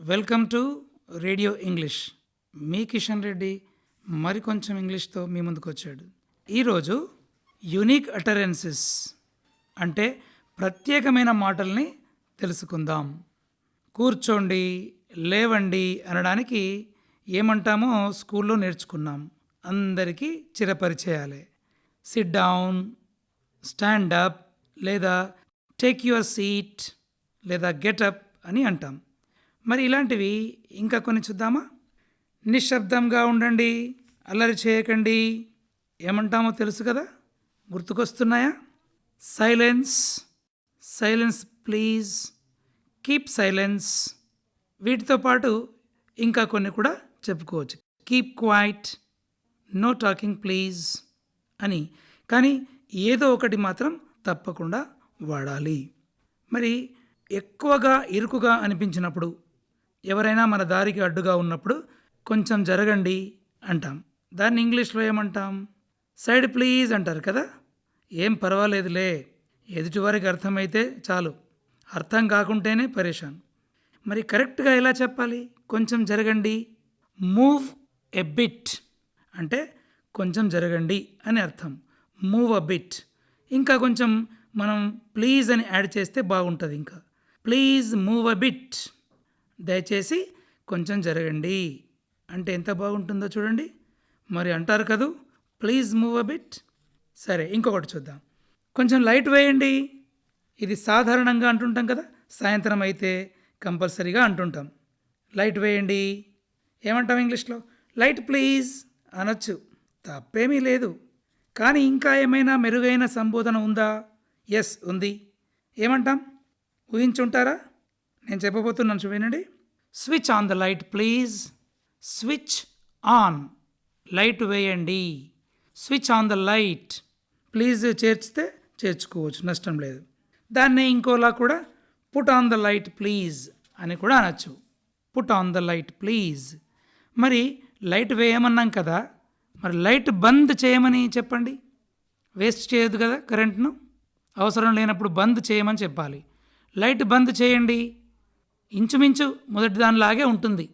Welcome to radio English. మీ కిషన్ రెడ్డి మరికొంచెం ఇంగ్లీష్తో మీ ముందుకు వచ్చాడు. ఈరోజు యునిక్ అటరెన్సెస్ అంటే ప్రత్యేకమైన మాటల్ని తెలుసుకుందాం. కూర్చోండి లేవండి అనడానికి ఏమంటామో స్కూల్లో నేర్చుకున్నాం. అందరికీ చిరపరిచయాలే. సిట్ డౌన్ స్టాండ్ అప్ లేదా టేక్ యువర్ సీట్ లేదా గెటప్ అని అంటాం. మరి ఇలాంటివి ఇంకా కొన్ని చూద్దామా? నిశ్శబ్దంగా ఉండండి అల్లరి చేయకండి. ఏమంటామో తెలుసు కదా? గుర్తుకొస్తున్నాయా? Silence silence please. Keep silence. వీటితో పాటు ఇంకా కొన్ని కూడా చెప్పుకోవచ్చు. Keep quiet no talking please అని. కానీ ఏదో ఒకటి మాత్రం తప్పకుండా వాడాలి. మరి ఎక్కువగా ఇరుకుగా అనిపించినప్పుడు ఎవరైనా మన దారికి అడ్డుగా ఉన్నప్పుడు కొంచెం జరగండి అంటాం. దాన్ని ఇంగ్లీష్లో ఏమంటాం? సైడ్ ప్లీజ్ అంటారు కదా? ఏం పర్వాలేదులే. ఎదుటివారికి అర్థమైతే చాలు. అర్థం కాకుంటేనే పరేషాన్. మరి కరెక్ట్గా ఎలా చెప్పాలి? కొంచెం జరగండి. మూవ్ ఎ బిట్ అంటే కొంచెం జరగండి అని అర్థం. Move a bit. ఇంకా కొంచెం మనం ప్లీజ్ అని యాడ్ చేస్తే బాగుంటుంది ఇంకా. Please move a bit. దయచేసి కొంచెం జరగండి. అంటే ఎంత బాగుంటుందో చూడండి. మరి అంటారు కదూ? Please move a bit. సరే ఇంకొకటి చూద్దాం. కొంచెం లైట్ వేయండి. ఇది సాధారణంగా అంటుంటాం కదా సాయంత్రం అయితే కంపల్సరీగా అంటుంటాం. లైట్ వేయండి. ఏమంటాం ఇంగ్లీష్లో? లైట్ ప్లీజ్ అనొచ్చు. తప్పేమీ లేదు. కానీ ఇంకా ఏమైనా మెరుగైన సంబోధన ఉందా? ఎస్ ఉంది. ఏమంటాం? ఊహించుంటారా? నేను చెప్పబోతున్నాను చూడండి. Switch on the light please switch on light వేయండి. Switch on the light please చేర్చితే చేర్చుకోవచ్చు నష్టం లేదు. దాన్నే ఇంకోలా కూడా put on the light please అని కూడా అనొచ్చు. Put on the light please మరి లైట్ వేయమన్నాం కదా మరి లైట్ బంద్ చేయమని చెప్పండి. వేస్ట్ చేయొద్దు కదా కరెంట్ను అవసరం లేనప్పుడు బంద్ చేయమని చెప్పాలి. లైట్ బంద్ చేయండి. ఇంచుమించు మొదటి దానిలాగే ఉంటుంది.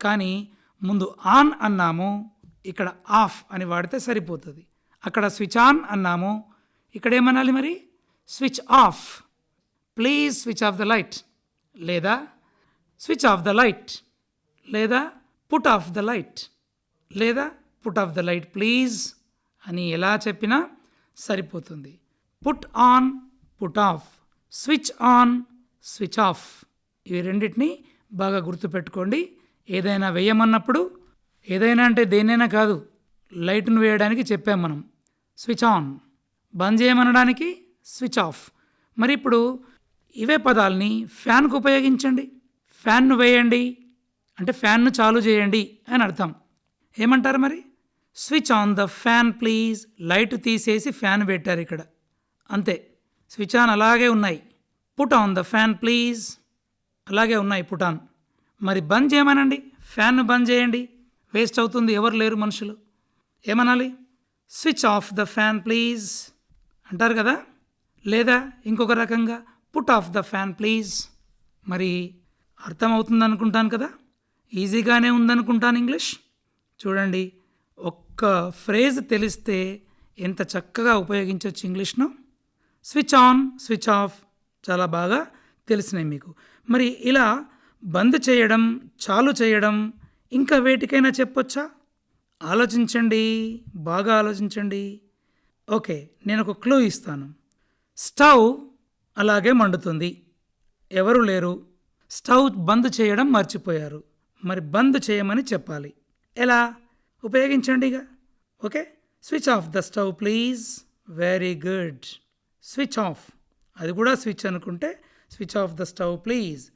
కానీ ముందు ఆన్ అన్నాము ఇక్కడ ఆఫ్ అని వాడితే సరిపోతుంది. అక్కడ స్విచ్ ఆన్ అన్నాము. ఇక్కడ ఏమనాలి మరి? Switch off. Please switch off the light. లేదా స్విచ్ ఆఫ్ ద లైట్. లేదా పుట్ ఆఫ్ ద లైట్. లేదా put off the light please అని ఎలా చెప్పినా సరిపోతుంది. Put on put off. Switch on switch off. ఇవి రెండింటిని బాగా గుర్తుపెట్టుకోండి. ఏదైనా వేయమన్నప్పుడు ఏదైనా అంటే దేనైనా కాదు లైట్ను వేయడానికి చెప్పాం మనం. Switch on. బంద్ చేయమనడానికి స్విచ్ ఆఫ్. మరి ఇప్పుడు ఇవే పదాలని ఫ్యాన్కు ఉపయోగించండి. ఫ్యాన్ను వేయండి. అంటే ఫ్యాన్ను చాలు చేయండి అని అర్థం. ఏమంటారు మరి? Switch on the fan please. Light తీసేసి ఫ్యాన్ పెట్టారు ఇక్కడ. అంతే. స్విచ్ ఆన్ అలాగే ఉన్నాయి. Put on the fan please. అలాగే ఉన్నాయి పుటాన్. మరి బంద్ చేయమనండి. ఫ్యాన్ను బంద్ చేయండి. వేస్ట్ అవుతుంది. ఎవరు లేరు మనుషులు. ఏమనాలి? Switch off the fan please. అంటారు కదా? లేదా ఇంకొక రకంగా put off the fan please. మరి అర్థమవుతుంది అనుకుంటాను కదా? ఈజీగానే ఉందనుకుంటాను ఇంగ్లీష్? చూడండి. ఒక్క ఫ్రేజ్ తెలిస్తే ఎంత చక్కగా ఉపయోగించవచ్చు ఇంగ్లీష్ను? Switch on switch off. చాలా బాగా తెలిసినాయి మీకు. మరి ఇలా బంద్ చేయడం చాలు చేయడం ఇంకా వేటికైనా చెప్పొచ్చా? ఆలోచించండి బాగా ఆలోచించండి. ఓకే నేను ఒక క్లూ ఇస్తాను. స్టవ్ అలాగే మండుతుంది. ఎవరు లేరు. స్టవ్ బంద్ చేయడం మర్చిపోయారు. మరి బంద్ చేయమని చెప్పాలి. ఎలా? ఉపయోగించండి ఇక. Okay switch off the stove please. Very good. Switch off. అది కూడా స్విచ్ అనుకుంటే switch off the stove please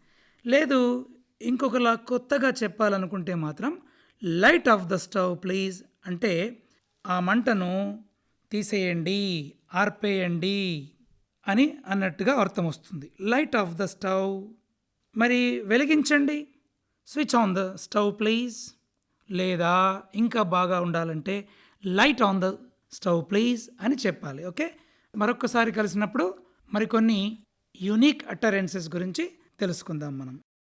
లేదు ఇంకొకలా కొత్తగా చెప్పాలనుకుంటే మాత్రం light off the stove please అంటే ఆ మంటను తీసేయండి ఆర్పేయండి అని అన్నట్టుగా అర్థం వస్తుంది. లైట్ ఆఫ్ ద స్టవ్ మరి వెలిగించండి. Switch on the stove please లేదా ఇంకా బాగా ఉండాలంటే light on the stove please అని చెప్పాలి. ఓకే? మరొకసారి కలిసినప్పుడు మరికొన్ని యునిక్ అటరెన్సెస్ గురించి తెలుసుకుందాం మనం.